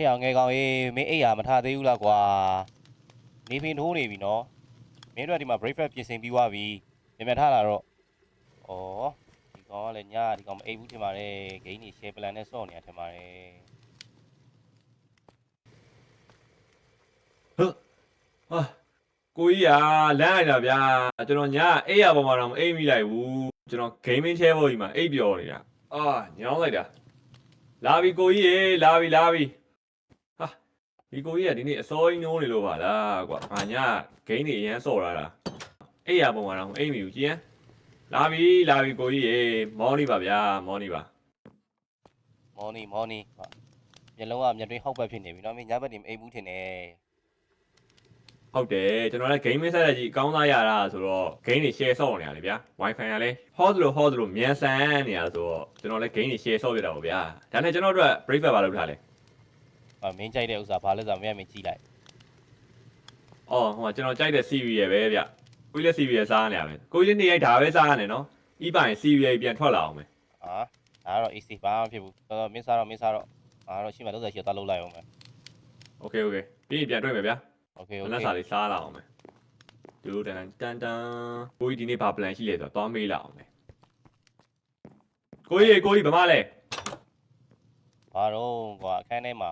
ဟဲ့အောင်ငယ်ကောင်အေးမင်းအိတ်ဟာမထားသေးဘူးလားကွာနေပင်ထိုးနေပြီနော်မင်းတို့ကဒီမှာ breakfast ပြင်ဆင်ပြီးသွားပြီပြန်ပြန်ထားလာတော့ဩဒီကောင်ကလည်းညဒီကောင်မအိတ်ဘူးထင်ပါတယ်ဂိမ်းကြီး share plan နဲ့စော့နေတာထင်ပါတယ်ဟာကိုကြီးကလမ်းလိုက်တာဗျာကျွန်တော်ညအိပ်ရပေါ်မှာတော့မအိပ်မိလိုက်ဘူးကျွန်တော် gaming chair ပေါ်ကြီးမှာအိပ်ပျော်နေတာအာညောင်းလိုက်တာလာပြီကိုကြီးရေလာပြီလာပြီဟာ ဒီကိုကြီးကဒီနေ့အစောကြီးနိုးနေလို့ပါလားကွာငါည game တွေအရန်စော့လာတာအိပ်ရပေါ်မှာတော့မအိပ်မိဘူးကြည်ဟမ်လာပြီလာပြီကိုကြီးရေမောနေပါဗျာမောနေပါမော်နီမော်နီဟာမျက်လုံးကမျက်တွင်းဟောက်ဘက်ဖြစ်နေပြီနော်မင်းညဘက်ဒီမအိတ်ဘူးထင်တယ်ဟုတ်တယ်ကျွန်တော်လည်း game ဆက်လက်ကြီးအကောင်းသားရတာဆိုတော့ game တွေ share ဆော့နေရလေဗျာ wifi ကလည်းဟောသလိုဟောသလိုမြန်ဆန်နေရဆိုတော့ကျွန်တော်လည်း game တွေ share ဆော့ပြတာပေါ့ဗျာဒါနဲ့ကျွန်တော်တို့က breakfast ပါလုပ်ထားလဲဟာ မင်းကြိုက်တဲ့ဥစ္စာဘာလဲဆိုတော့မင်းကမင်းကြည့်လိုက်အော်ဟိုကကျွန်တော်ကြိုက်တဲ့ series ရယ်ပဲဗျကိုကြီးလည်း series ရယ်စားနေရမယ်ကိုကြီးနေ့ရိုက်ဒါပဲစားရနေနော်ဤပိုင် series ရယ်ပြန်ထွက်လာအောင်မယ်ဟာဒါကတော့ AC ဘာမှမဖြစ်ဘူးတော်တော်မင်းစားတော့မင်းစားတော့ငါတော့ရှိမှ30ရှိတော့လောက်လိုက်အောင်မယ် okay okay ပြီးရင်ပြန်တွေ့မယ်ဗျာ Okay မ okay နက်စာလေးစားလာအောင်မယ်ဒူတန်တန်တန်ကိုကြီးဒီနေ့ဘာ plan ရှိလဲဆိုတော့သွားမေးလာအောင်မယ်ကိုကြီးကိုကြီးဘာမှလဲဘာတော့ကွာအခန်းထဲမှာ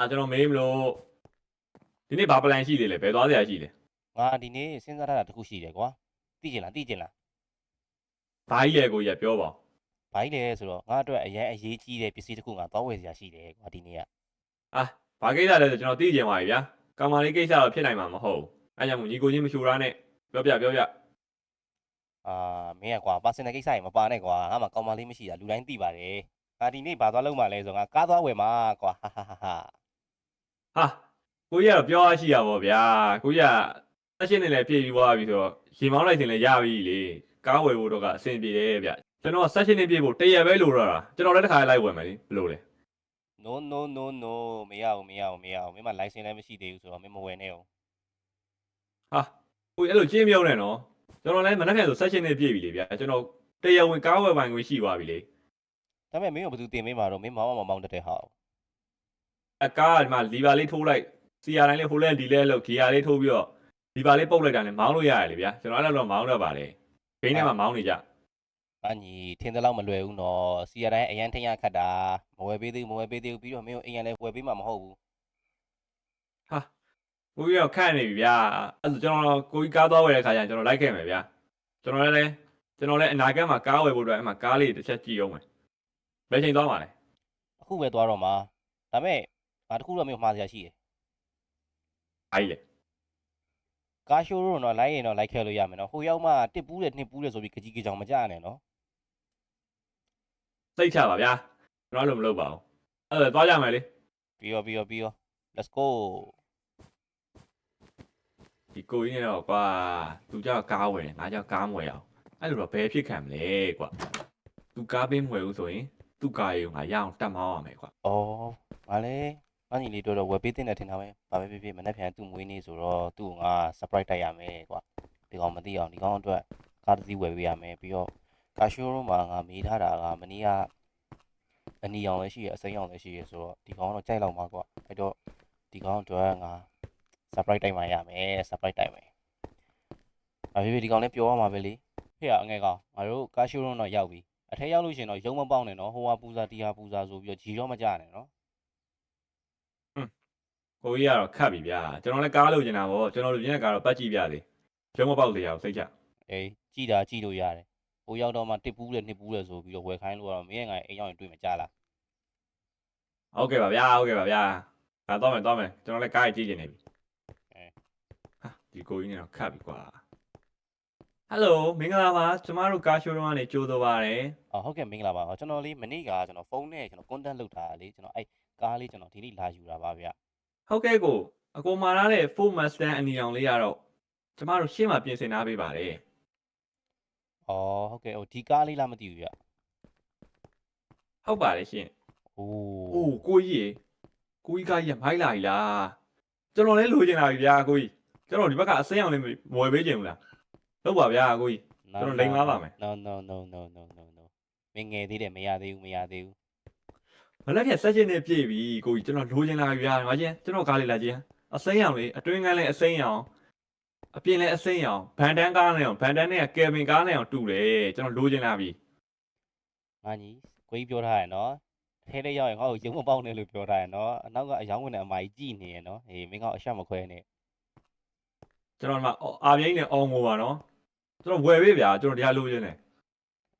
အာကျွန်တော်မေးမလို့ဒီနေ့ဘာ plan ရှိသေးလဲဘယ်သွားစရာရှိလဲငါဒီနေ့စဉ်းစားထားတာတစ်ခုရှိတယ်ကွာသိကျင်လားသိကျင်လားဘာကြီးလဲကိုကြီးကပြောပါဦးဘာကြီးလဲဆိုတော့ငါအတွက်အရင်အရေးကြီးတဲ့ပစ္စည်းတစ်ခုငါသွားဝယ်စရာရှိတယ်ကွာဒီနေ့ကအာဘာကိစ္စလဲဆိုကျွန်တော်သိကြပါပြီဗျာကောင်မလေးကိစ္စတော့ဖြစ်နိုင်မှာမဟုတ်ဘူးအဲကြောင့်မို့ညီကိုချင်းမရှူရနဲ့ပြောပြပြောပြအာမင်းကကွာ personal ကိစ္စကြီးမပါနဲ့ကွာငါမှကောင်းမလေးမရှိတာလူတိုင်းသိပါတယ်ငါဒီနေ့ဘာသွားလုပ်မှလဲဆိုတော့ငါကားသွားဝယ်မှာကွာဟာဟာဟာ ဟာဟာကိုကြီးကတော့ပြောရရှိရပါဗျာကိုကြီးကဆက်ရှင်းနေလဲပြည်ပြီးသွားပြီဆိုတော့ရေမောင်းလိုက်တင်လဲရပြီလေကားဝယ်ဖို့တော့ကအဆင်ပြေတယ်ဗျကျွန်တော်ဆက်ရှင်းနေပြေဖို့တရက်ပဲလိုတော့တာကျွန်တော်လည်းတစ်ခါလိုက်ဝယ်မယ်လေဘယ်လိုလဲ no no no no မရဘူးမရဘူးမရဘူးမင်းမ license လည်းမရှိသေးဘူးဆိုတော့မင်းမဝယ်နဲ့အောင်ဟာကိုကြီးအဲ့လိုကျင်းမြုံနေနော်ကျွန်တော်လည်းမနှက်ဖြန်ဆိုဆက်ရှင်းနေပြေပြီလေဗျာကျွန်တော်တရက်ဝင်ကားဝယ်ပိုင်ခွင့်ရှိသွားပြီလေဒါပေမဲ့မင်းကဘယ်သူတင်ပေးမှာတော့မင်းမောင်းမမောင်းတတ်တဲ့ဟာကို အကားကဒီမှာလီဗာလေးထိုးလိုက်စီယာတိုင်းလေးဟိုလဲဒီလဲလို့ဂီယာလေးထိုးပြီးတော့လီဗာလေးပုတ်လိုက်တာနဲ့မောင်းလို့ရတယ်လေဗျာကျွန်တော်အဲ့လိုတော့မောင်းတော့ပါလေဂိမ်းထဲမှာမောင်းနေကြအညီထင်းတဲ့လောက်မလွယ်ဘူးနော်စီရတိုင်းအရန်ထင်းရခတ်တာမဝယ်ပေးသေးဘူးမဝယ်ပေးသေးဘူးပြီးတော့မင်းကိုအိမ်ရလဲဝယ်ပေးမှာမဟုတ်ဘူးဟာကိုကြီးတော့ခန့်နေပြီဗျာအဲ့ဒါဆိုကျွန်တော်ကိုကြီးကားသွားဝယ်တဲ့ခါကျရင်ကျွန်တော်လိုက်ခဲ့မယ်ဗျာကျွန်တော်လည်းကျွန်တော်လည်းအနာဂတ်မှာကားဝယ်ဖို့အတွက်အဲ့မှာကားလေးတစ်ချက်ကြည့်အောင်မယ်ဘယ်ချိန်သွားမှာလဲအခုပဲသွားတော့မှာဒါပေမဲ့ ငါတခုတော့မင်းကိုမှားစရာရှိတယ်အားကြီးလေကားရှိုးရုံတော့လိုက်ရင်တော့လိုက်ခဲ့လို့ရမယ်နော်ဟိုရောက်မှတစ်ပူးတယ်နှစ်ပူးတယ်ဆိုပြီးကြကြီးကြောင်မကြနဲ့နော်စိတ်ချပါဗျာကျွန်တော်လည်းမလုပ်ပါဘူးအဲ့ဒါသွားကြမယ်လေပြီးရောပြီးရောပြီးရော let's go ဒီကိုကြီးနဲ့တော့ကွာသူကြောက်ကားဝယ်ငါကြောက်ကားမဝယ်အောင်အဲ့လိုတော့ဘယ်ဖြစ်ခံမလဲကွာသူကားပေးမဝယ်ဘူးဆိုရင်သူ့ကားရေကိုငါရအောင်တတ်မောင်းရမယ်ကွာဩငါလဲ ငါညီလေးတို့တော့ဝယ်ပေးတင်တယ်ထင်တာပဲဘာပဲဖြစ်ဖြစ်မနေ့ပြန်သူ့မွေးနေ့ဆိုတော့သူ့ကိုငါ surprise တိုက်ရမယ်ကွာဒီကောင်မသိအောင်ဒီကောင်အတွက်ကားတစ်စီးဝယ်ပေးရမယ်ပြီးတော့ကားရှိုးရုံမှာငါမေးထားတာကမနေ့ကအနီအောင်လည်းရှိရအစိမ်းအောင်လည်းရှိရဆိုတော့ဒီကောင်ကတော့ကြိုက်လောက်မှာကွာအဲ့တော့ဒီကောင်အတွက်ငါ surprise တိုက်မှရမယ် surprise တိုက်မယ်ဘာဖြစ်ဖြစ်ဒီကောင်လည်းပြောရမှာပဲလေဖေ့ရအငယ်ကောင်ငါတို့ကားရှိုးရုံတော့ရောက်ပြီအထက်ရောက်လို့ရှရင်တော့ရုံမပေါက်နဲ့နော်ဟိုဟာပူဇာတီဟာပူဇာဆိုပြီးတော့ဂျီတော့မကြနဲ့နော် ကိုကြီးကတော့ခတ်ပြီဗျာကျွန်တော်လည်းကားလို့ကျင်တာဗောကျွန်တော်လူချင်းတဲ့ကားတော့ပတ်ကြည့်ပြသေးရုံးမပေါက်တရားကိုစိတ်ချအေးကြည်တာကြည်လို့ရတယ်ဟိုရောက်တော့မှတစ်ပူးတယ်နှစ်ပူးတယ်ဆိုပြီးတော့ဝယ်ခိုင်းလို့ကတော့မင်းရဲ့ငါအိမ်ရောက်ရင်တွေ့မကြလားဟုတ်ကဲ့ပါဗျာဟုတ်ကဲ့ပါဗျာဒါတော့မယ်တော့မယ်ကျွန်တော်လည်းကားကြီးကြည့်နေပြီဟာဒီကိုကြီးနဲ့တော့ခတ်ပြီကွာဟယ်လိုမင်္ဂလာပါကျမတို့ကားရှိုးရုံးကနေကြိုးတော်ပါတယ်အော်ဟုတ်ကဲ့မင်္ဂလာပါဟောကျွန်တော်လေးမနေ့ကကျွန်တော်ဖုန်းနဲ့ကျွန်တော် contact လုပ်ထားတာလေကျွန်တော်အဲ့ကားလေးကျွန်တော်ဒီနေ့လာယူတာပါဗျ ဟုတ်ကဲ့ကိုအကိုမာလာတဲ့ Ford Mustang အနီအောင်လေးကတော့ကျမတို့ရှေ့မှာပြင်ဆင်ထားပေးပါတယ်အော်ဟုတ်ကဲ့ဟိုဒီကားလေးလားမသိဘူးဗျဟုတ်ပါတယ်ရှင်အိုအိုးးကိုကြီးရေကိုကြီးကားကြီးကမိုက်လာပြီလားကျွန်တော်လည်းလိုချင်တာပြီဗျာကိုကြီးကျွန်တော်ဒီဘက်ကအစိမ်းအောင်လေးမဝယ်ပေးချင်ဘူးလားဟုတ်ပါဗျာကိုကြီး ကျွန်တော်လိမ်သွားပါမယ် no no no no no no no မင်းငယ်သေးတယ်မရသေးဘူးမရသေးဘူး မလက်ဖြတ်ဆက်ရှင်နဲ့ပြည့်ပြီကိုကြီးကျွန်တော်လိုချင်လာပြီဗျာဒီမှာချင်းကျွန်တော်ကားလေးလာချင်းအစိမ်းရောင်လေးအတွင်းကန်းလေးအစိမ်းရောင်အပြင်လည်းအစိမ်းရောင်ဗန်တန်ကားနဲ့အောင်ဗန်တန်နဲ့ကယ်ဗင်ကားနဲ့အောင်တူတယ်ကျွန်တော်လိုချင်လာပြီငါညီကိုကြီးပြောထားရနော်ထဲထဲရောက်ရင်ငါ့ကိုရုံမပေါက်နဲ့လို့ပြောထားရနော်အနောက်ကအယောင်းဝင်တဲ့အမကြီးကြည်နေရနော်ဟေးမင်းကအရှက်မခွဲနဲ့ကျွန်တော်ဒီမှာအာပြိန်းနဲ့အောင်ငိုပါနော်ကျွန်တော်ဝယ်ပေးဗျာကျွန်တော်တရားလိုချင်တယ်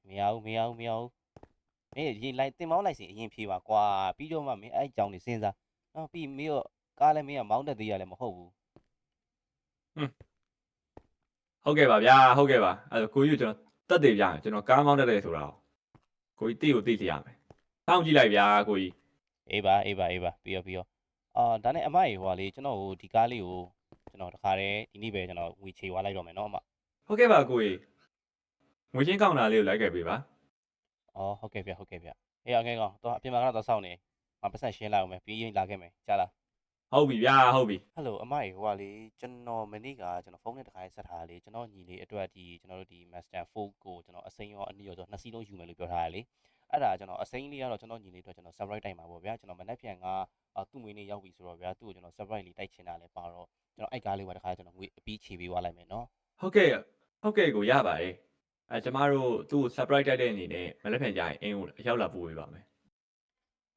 မရဘူးမရဘူးမရဘူး မင်းရေလိုက်တင်မောင်းလိုက်စီအရင်ဖြေပါကွာပြီးတော့မှမင်းအဲ့ကြောင်နေစဉ်းစားနော်ပြီးမင်းရောကားလည်းမင်းကမောင်းတက်သေးရလည်းမဟုတ်ဘူးဟုတ်ကဲ့ပါဗျာဟုတ်ကဲ့ပါအဲ့ဒါကိုကြီးကိုကျွန်တော်တက်တယ်ဗျာကျွန်တော်ကားမောင်းတက်တယ်ဆိုတာကိုကိုကြီးတိကိုတိစီရမယ်တောင်းကြည့်လိုက်ဗျာကိုကြီးအေးပါအေးပါအေးပါပြီးရောပြီးရောအာဒါနဲ့အမရေဟိုကလေကျွန်တော်ဟိုဒီကားလေးကိုကျွန်တော်တခါတည်းဒီနေ့ပဲကျွန်တော်ငွေချေသွားလိုက်တော့မယ်နော်အမဟုတ်ကဲ့ပါကိုကြီးငွေချင်းကောင်းတာလေးကိုလိုက်ခဲ့ပေးပါ အော်ဟုတ်ကဲ့ဗျဟုတ်ကဲ့ဗျအေးအငယ်ကောင်တော့အပြင်မှာကတော့စောင့်နေငါပတ်ဆက်ရှင်းလိုက်အောင်မယ်ပြီးရင်လာခဲ့မယ်ကြားလားဟုတ်ပြီဗျာဟုတ်ပြီဟယ်လိုအမရေဟိုကလေကျွန်တော်မနေ့ကကျွန်တော်ဖုန်းနဲ့တခါလေးဆက်ထားတာလေကျွန်တော်ညီလေးအတွက်ဒီကျွန်တော်တို့ဒီ Master 4ကိုကျွန်တော်အစိမ်းရောအနည်းရောကျွန်တော်နှစ်စီးလုံးယူမယ်လို့ပြောထားရလေအဲ့ဒါကျွန်တော်အစိမ်းလေးကတော့ကျွန်တော်ညီလေးအတွက်ကျွန်တော် surprise တိုက်မှာပေါ့ဗျာကျွန်တော်မနေ့ပြန်ကအာသူ့မွေးနေ့ရောက်ပြီဆိုတော့ဗျာသူ့ကိုကျွန်တော် surprise လေးတိုက်ချင်တာလဲပါတော့ကျွန်တော်အိုက်ကားလေးပါတခါကျွန်တော်ငွေအပြီးချေပေးသွားလိုက်မယ်နော်ဟုတ်ကဲ့ဟုတ်ကဲ့ကိုရပါတယ် အဲကျမတို့သူ့ကို surprise တိုက်တဲ့အနေနဲ့မလက်ဖန်ကြရင်အင်းကိုရောက်လာပို့ပေးပါမယ်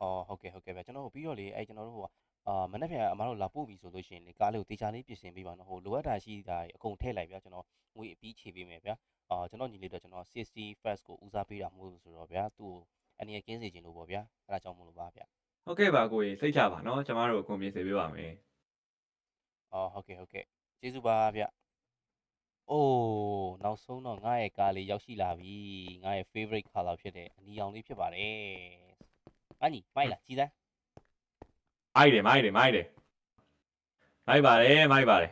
အော်ဟုတ်ကဲ့ဟုတ်ကဲ့ဗျာကျွန်တော်တို့ပြီးတော့လေအဲ့ကျွန်တော်တို့ဟိုကအာမနေ့ပြန်အမတို့လာပို့ပြီဆိုလို့ရှိရင်လေကားလေးကိုတေချာလေးပြင်ဆင်ပေးပါနော်ဟိုလိုအပ်တာရှိတာအကုန်ထည့်လိုက်ဗျာကျွန်တော်ငွေအပြီးချေပေးမယ်ဗျာအာကျွန်တော်ညီလေးအတွက်ကျွန်တော်60 first ကိုဦးစားပေးတာမဟုတ်ဘူးဆိုတော့ဗျာသူ့ကိုအနေနဲ့ကင်းစေခြင်းလို့ပေါ့ဗျာအဲ့ဒါကြောင့်မလို့ပါဗျာဟုတ်ကဲ့ပါကိုကြီးစိတ်ချပါနော်ကျမတို့အကုန်ပြင်ဆင်ပေးပါမယ်အော်ဟုတ်ကဲ့ဟုတ်ကဲ့ကျေးဇူးပါဗျ အိုးနောက်ဆုံးတော့ငါရဲ့ကားလေးရောက်ရှိလာပြီငါရဲ့ favorite color ဖြစ်တဲ့အနီရောင်လေးဖြစ်ပါတယ်အညီမိုက်လားကြည်စမ်းမိုက်တယ်မိုက်တယ်မိုက်တယ်မိုက်ပါတယ်မိုက်ပါတယ်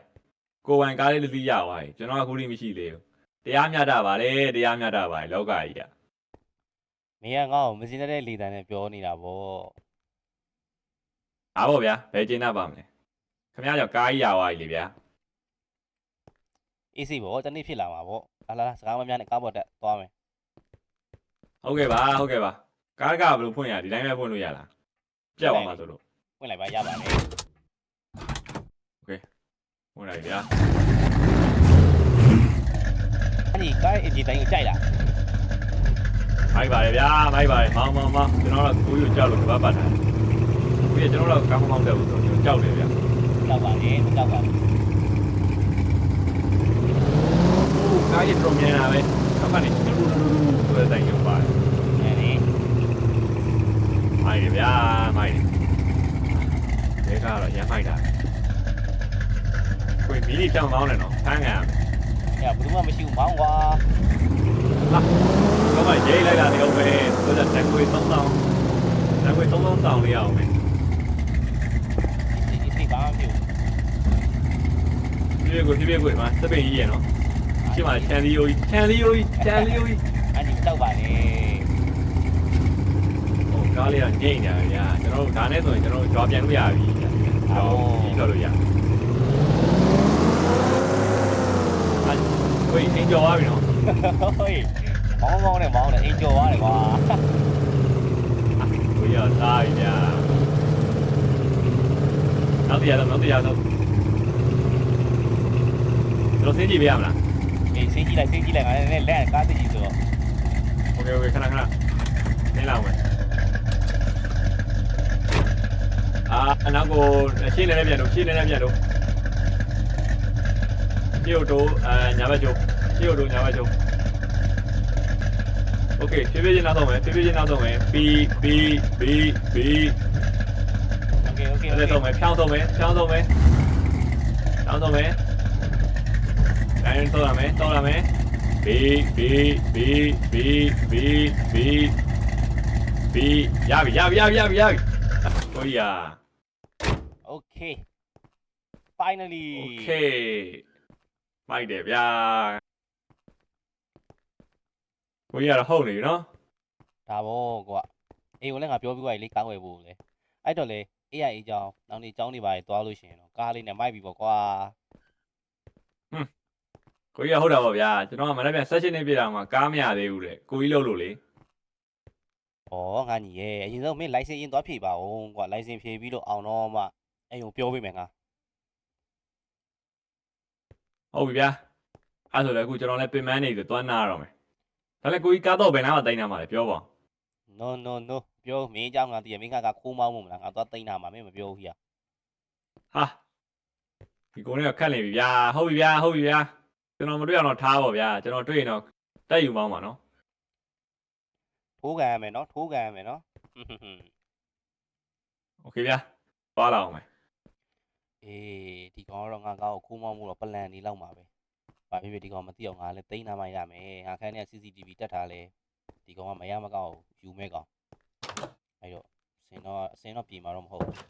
ကိုဝန်ကားလေးတစ်စီးရသွားပြီကျွန်တော်ကခုထိမရှိသေးဘူးတရားမျှတပါတယ်တရားမျှတပါတယ်လောကကြီးကမင်းကငါ့ကိုမစင်းတဲ့လေတန်းနဲ့ပြောနေတာဗောအားပေါ့ဗျာဘယ်ကျင်းတတ်ပါမလဲခင်ဗျားကြောင့်ကားကြီးရသွားပြီလေဗျာ အေးစိဗောတနေ့ဖြစ်လာမှာဗောလာလာလာစကားမများနဲ့ကားပေါ်တက်သွားမယ်ဟုတ်ကဲ့ပါဟုတ်ကဲ့ပါကားကဘယ်လိုဖွင့်ရဒီတိုင်းပဲဖွင့်လို့ရလားပြတ်သွားမှာဆိုလို့ဝင်လိုက်ပါရပါမယ်ဖွင့်လိုက်ဗျာအဲ့ဒီကားရဲ့အင်ဂျင်တိုင်းကိုကြိုက်လားမိုက်ပါတယ်ဗျာမိုက်ပါတယ်မောင်းမောင်းမောင်းကျွန်တော်တို့ကိုကြီးကိုကြောက်လို့ဘာပတ်တာပြီးတော့ကျွန်တော်တို့ကားမောင်းတက်ဘူးဆိုတော့ကြောက်တယ်ဗျာကြောက်ပါနဲ့မကြောက်ပါဘူး ကားကြီးတော်မြန်တာပဲနောက်ကနေတူတူတူဆိုတဲ့တိုင်ကိုပါတယ်အဲ့ဒီမိုက်တယ်ဗျာမိုက်တယ်ဒီကတော့ရမ်းမိုက်တာကိုမီလီပြောင်းမောင်းတယ်နော်ဖမ်းခံရမယ်အဲ့ဘယ်သူမှမရှိဘူးမောင်းကွာတော့မှရေးလိုက်တာတယောက်ပဲဆိုတော့တက်ခွေ3000တက်ခွေ3000တောင်းလေးအောင်မယ်အေးစိဘာမှမဖြစ်ဘူးပြည့်ကိုပြည့်ကိုမှာစပင်ကြီးရယ်နော် ရှင်းပါချန်လီယိုကြီးချန်လီယိုကြီးချန်လီယိုကြီးအဲ့ဒီကြောက်ပါနဲ့ဟိုကားလေးကငိမ့်နေတယ်ဗျာကျွန်တော်တို့ဒါနဲ့ဆိုရင်ကျွန်တော်တို့ကြွားပြန်လို့ရပြီတော့ပြီးတော့လို့ရအဲ့ဝေးအင်ကျော်သွားပြီနော်ဟေးမောင်းမောင်းနဲ့မောင်းနဲ့အိမ်ကျော်သွားတယ်ကွာဝေးရသားပြီဗျာနောက်တရားတော့နောက်တရားတော့ကျွန်တော်စင်းကြည့်ပေးရမလား အေးဆေးကြည့်လိုက်ဆေးကြည့်လိုက်ကလည်းနည်းနည်းလက်ကကားသိကြီးဆိုတော့ OK OK ခဏခဏနေလာမယ်အာအနောက်ကိုရှင်းနေနေပြန်လို့ရှင်းနေနေပြန်လို့ရှင်းတို့တို့အာညာဘက်ကျုပ်ရှင်းတို့တို့ညာဘက်ကျုပ် OK ဖြည်းဖြည်းချင်းနောက်တော့မယ်ဖြည်းဖြည်းချင်းနောက်တော့မယ် B B B B OK OK အဲ့ဒါ OK တော့မယ်ဖြောင်းတော့မယ်ဖြောင်းတော့မယ်ဖြောင်းတော့မယ် လိုင်းတော့လာမယ်တော့လာမယ်ဘေးဘေးဘေးဘေးဘေးဘေးဘေးရပြီရပြီရပြီရပြီရပြီဟိုရာ Okay finally Okay မိုက်တယ်ဗျာကိုကြီးကတော့ဟုတ်နေပြီနော်ဒါပေါ့ကွာအေးကိုလည်းငါပြောပြီးသွားပြီလေကားဝယ်ဖို့လေအဲ့တော့လေ AI အကြောင်းနောက်နေ့အကြောင်းတွေပါသွားလို့ရှိရင်တော့ကားလေးနဲ့မိုက်ပြီပေါ့ကွာဟွန်း ကိုကြီးကဟုတ်တာပေါ့ဗျာကျွန်တော်ကမနေ့ပြန် session နေပြတာမှာကားမရသေးဘူးတဲ့ကိုကြီးလှုပ်လို့လေဩငါညီရဲ့အရင်ဆုံးမင်း license ရင်သွားဖြေပါဦးကွာ license ဖြေပြီးတော့အောင်တော့မှအဲ့ကိုပြောပေးမယ်ငါဟုတ်ပြီဗျာအဲ့ဆိုလည်းအခုကျွန်တော်လည်းပင်မနေပြီသွားနာရတော့မယ်ဒါလည်းကိုကြီးကားတော့ဘယ်နာမှတိုင်နာမှာလဲပြောပါ no no no ပြောမင်းအကြောင်းငါသိရမင်းကကခိုးမောင်းမို့မလားငါသွားတိတ်နာမှာမင်းမပြောဘူးကြီးอ่ะဟာဒီကိုနဲ့ကခတ်နေပြီဗျာဟုတ်ပြီဗျာဟုတ်ပြီဗျာ ကျွန်တော်မတွေ့အောင်တော့ထားပါဗျာကျွန်တော်တွေ့ရင်တော့တက်ယူမောင်းပါနော် ထိုးကန်ရမယ်နော်ထိုးကန်ရမယ်နော်ဟွန်းဟွန်းဟွန်း โอเคဗျာသွားလာအောင်မယ် အေးဒီကောင်ကတော့ငါကောက်ကိုခိုးမောင်းမှုတော့ပလန်နေလောက်မှာပဲဘာဖြစ်ဖြစ်ဒီကောင်မသိအောင်ငါလည်းတိန်းနာမှရမယ်ငါခန်းထဲ CCTV တက်ထားလဲဒီကောင်ကမရမကောက်ယူမဲကောင်အဲ့တော့စင်တော့အစင်တော့ပြင်มาတော့မဟုတ်ဘူးဒီ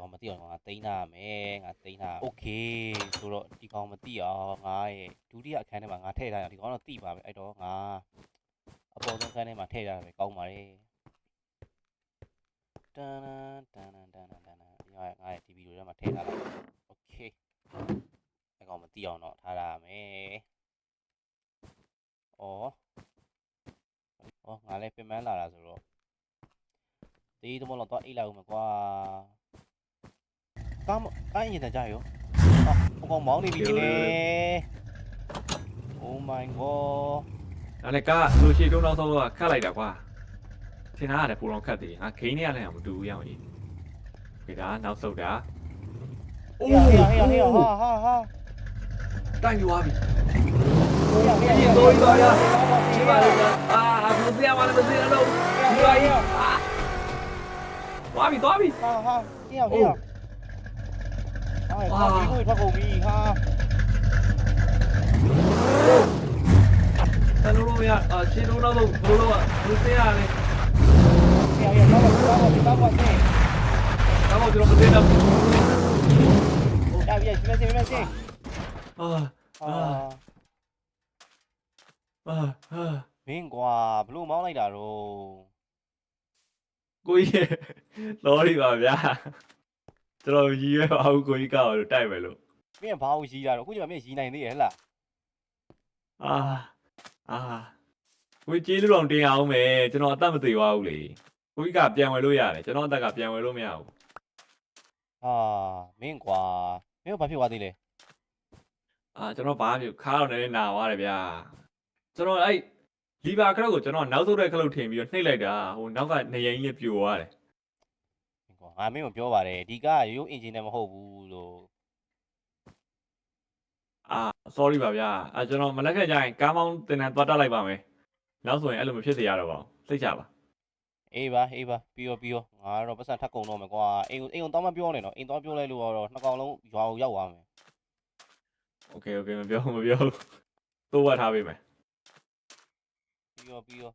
ကောင်မသိအောင်ငါတိန်းနာရမယ်ငါတိန်းနာโอเคဆိုတော့ဒီကောင်မသိအောင်ငါရဲ့ဒုတိယအခန်းထဲမှာငါထည့်ထားရဒီကောင်တော့သိပါပဲအဲ့တော့ငါအပေါ်ဆုံးခန်းထဲမှာထည့်ထားရပဲကောင်းပါလေတန်တန်တန်တန်တန်တန်တန်ငါငါရဲ့ဒီဗီဒီယိုထဲမှာထည့်ထားလိုက်โอเคအဲ့ကောင်မသိအောင်တော့ထားရမယ်ဩဩငါလည်းပြင်ပန်းလာတာဆိုတော့ဒီတော့မလို့တော့အိတ်လိုက်ဦးမယ်ကွာ ကားမကားရင်တန်ကြရောအော်ဟိုကောင်မောင်းနေပြီဒီလေ Oh my god ဒါလည်းကားလိုရှိတုံးတော့ဆုံးတော့ခတ်လိုက်တာကွာထင်တာကလည်းပူတော်ခတ်သေးငါဂိမ်းနဲ့ရလည်းမတူဘူးရအောင်ကြီးဒီကနောက်ဆုတ်တာဟေးဟေးဟေးဟေးဟာဟာဟာတိုက်ပြီးသွားပြီဟေးဟေးဒီဆိုရီပါရဒီပါလေအာဘယ်လိုပြရမှာလဲမသိတော့ဘူးဒီပါကြီးသွားပြီသွားပြီဟာဟာဟေးဟေး ဟာဟာဒီကိုထွက်ကုန်ပြီဟာတလူလိုရအရှင်းလုံးတော့ဘယ်လိုလုပ်ဘယ်လိုသိရလဲဟေးဟေးတော့တော့တော့တော့ပါစေတော့ကျွန်တော်မသိတော့ဒါပြည့်စမစမစအာဟာအာအာမင်းကွာဘလို့မောင်းလိုက်တာတော့ကိုကြီးလော်ရီပါဗျာ ကျွန်တော်ရည်ရွယ်ပါဘူးကိုကြီးကောက်လို့တိုက်မယ်လို့မင်းဘာကိုရီးတာတော့အခုကျမှမင်းရီးနိုင်သေးရဲ့ဟဲ့လားအာအာကိုကြီးကျေးလူတော်တင်အောင်မယ်ကျွန်တော်အသက်မသေးပါဘူးလေကိုကြီးကပြန်ဝယ်လို့ရတယ်ကျွန်တော်အသက်ကပြန်ဝယ်လို့မရဘူးဟာမင်းကွာမင်းဘာဖြစ်သွားသေးလဲအာကျွန်တော်ဘာမှမဖြစ်ခါတော့လည်းနာသွားတယ်ဗျာကျွန်တော်အဲ့လီဗာခရက်ကိုကျွန်တော်နောက်ဆုတ်တဲ့ခလုတ်ထင်ပြီးတော့နှိပ်လိုက်တာဟိုနောက်ကနေရင်ကြီးပြိုသွားတယ်မ ငါမင်းကိုပြောပါတယ်ဒီကရိုးရိုးအင်ဂျင်နဲ့မဟုတ်ဘူးလို့အာ sorry ပါဗျာအဲကျွန်တော်မလက်ခဲ့ကြရင်ကားမောင်းတင်တန်းသွားတက်လိုက်ပါမယ်နောက်ဆိုရင်အဲ့လိုမဖြစ်စေရတော့ပါဘူးစိတ်ချပါအေးပါအေးပါပြီးရောပြီးရောငါကတော့ပတ်စံထပ်ကုန်တော့မယ်ကွာအိမ်ကိုအိမ်ကိုတောင်းမပြောနဲ့နော်အိမ်သွားပြောလိုက်လို့တော့နှစ်ကောင်လုံးရွာကိုရောက်သွားမယ် okay okay မပြောမပြောသိုးဝတ်ထားပေးမယ်ပြီးရောပြီးရော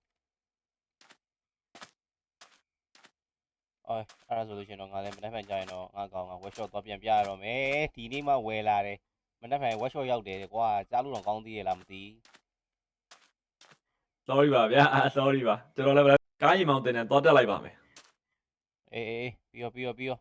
အော်အဲ့ဒါဆိုလို့ရှိရင်တော့ငါလည်းမနေ့မှန်ကြရင်တော့ငါကောင်က workshop သွားပြန်ပြရတော့မယ်ဒီနေ့မှဝယ်လာတယ်မနေ့မှန် workshop ရောက်တယ်ကွာကြားလို့တော့ကောင်းသေးရဲ့လားမသိ sorry ပါဗျာအာ sorry ပါကျွန်တော်လည်းပဲကားရင်မောင်းတင်တန်းသွားတက်လိုက်ပါမယ်အေးအေးပြီးရောပြီးရောပြီးရော